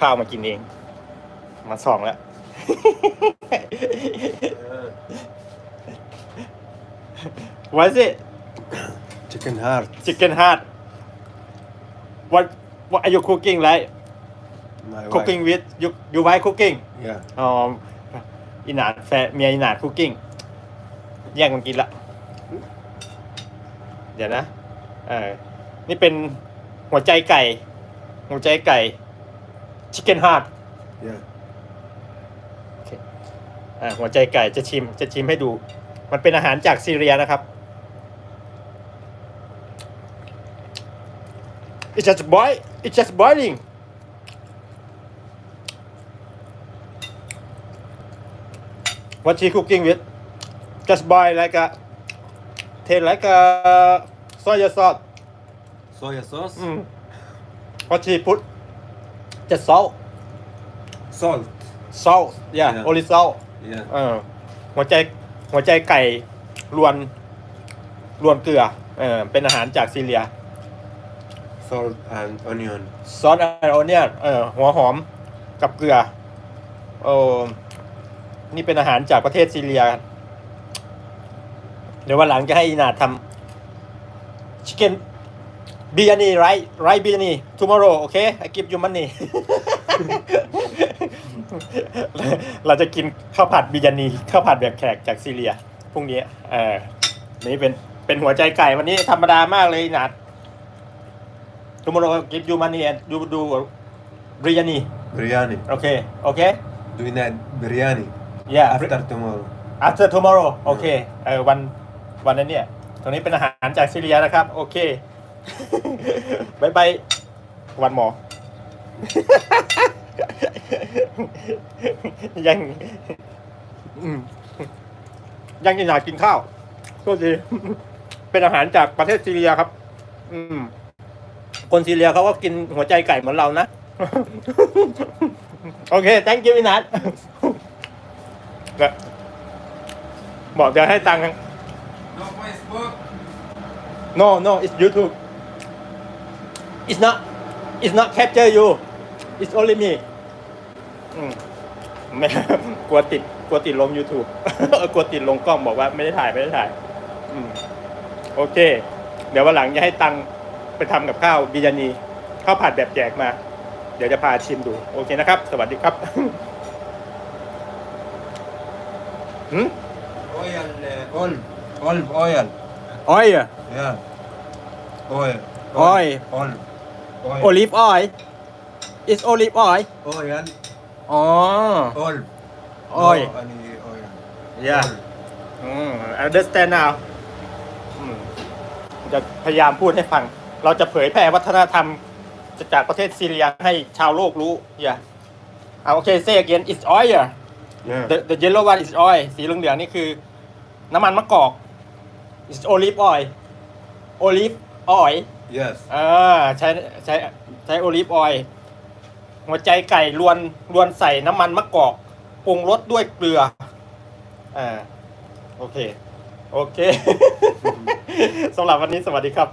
ข้าวมากินเอง มาสองแล้ว What is it Chicken heart. chicken heart what what are you cooking like My cooking wife. with you you wife cooking Yeah. อ๋ออีหนาดแฟนเมียอีหนาดคุกกิ้งแย่งกันกินละ เดี๋ยวนะเออนี่เป็นหัวใจไก่ หัวใจไก่ chicken heart Yeah. อ่าหัวใจไก่จะชิมจะชิมให้ดู มันเป็นอาหารจากซีเรียนะครับ It's just boil It's just boiling What she cooking with Just boil like a Taste like a soy sauce Soya sauce. mm. What she put Just salt Salt. salt yeah Yeah. only salt Yeah. เออหัวใจหัวใจไก่รวนรวนเกลือเออเป็นอาหารจากซีเรีย Salt and onion. ซอสแอนโอเนียเออหัวหอมกับเกลือโอ้นี่เป็นอาหารจากประเทศซีเรีย เดี๋ยววันหลังจะให้อีนาทำชิคเก้น บิยานีไรไรบิยานี tomorrow โอเค I give you money เราจะกินข้าวผัดบิยานีข้าวผัดแบบแขกจากซีเรียพรุ่งนี้เออนี่เป็นเป็นหัวใจไก่วันนี้ธรรมดามากเลยนัด tomorrow I give you money and you do biryani Biryani. โอเคโอเค Doing that biryani yeah after tomorrow. after tomorrow โอเคเออวันวันนั้นเนี่ยตรงนี้เป็นอาหารจากซีเรียนะครับ โอเค บายบายวันหมอ ยังอืมยังอยากกินข้าวก็ดีเป็นอาหารจากประเทศซีเรียครับ อืม คนซีเรียเขาก็กินหัวใจไก่เหมือนเรานะ โอเค thank you อินัทแล้วบอกจะให้ตังค์ No Facebook. no no it's YouTube it's not it's not capture you it's only me อืมไม่ กลัวติดกลัวติดลง YouTube กลัวติดลงกล้องบอกว่าไม่ได้ถ่ายไม่ได้ถ่าย อืม โอเค เดี๋ยววันหลังจะให้ตังค์ไปทำกับข้าวบิยานีข้าวผัดแบบแจกมา เดี๋ยวจะพาชิมดู โอเคนะครับ สวัสดีครับหืม Oil. Uh, olive. Olive oil. อ้อยอะ Yeah. Oil. Oil. Olive. Oil. โอลิฟออย is olive oil Oil. อ๋อ Olive. Oil. No, any oil. yeah Olive. อืม understand now อืมจะพยายามพูดให้ฟัง เราจะเผยแพร่วัฒนธรรม จากประเทศซีเรียให้ชาวโลกรู้ อย่าเอาโอเค say again it's oil Yeah. the the yellow one is oil สีเหลืองๆนี่คือ น้ำมันมะกอก it's olive oil olive oil Yes. อ่าใช้ใช้ใช้โอลิฟออยล์หัวใจไก่รวนรวนใส่น้ำมันมะกอกปรุงรสด้วยเกลืออ่าโอเค โอเค สำหรับวันนี้สวัสดีครับ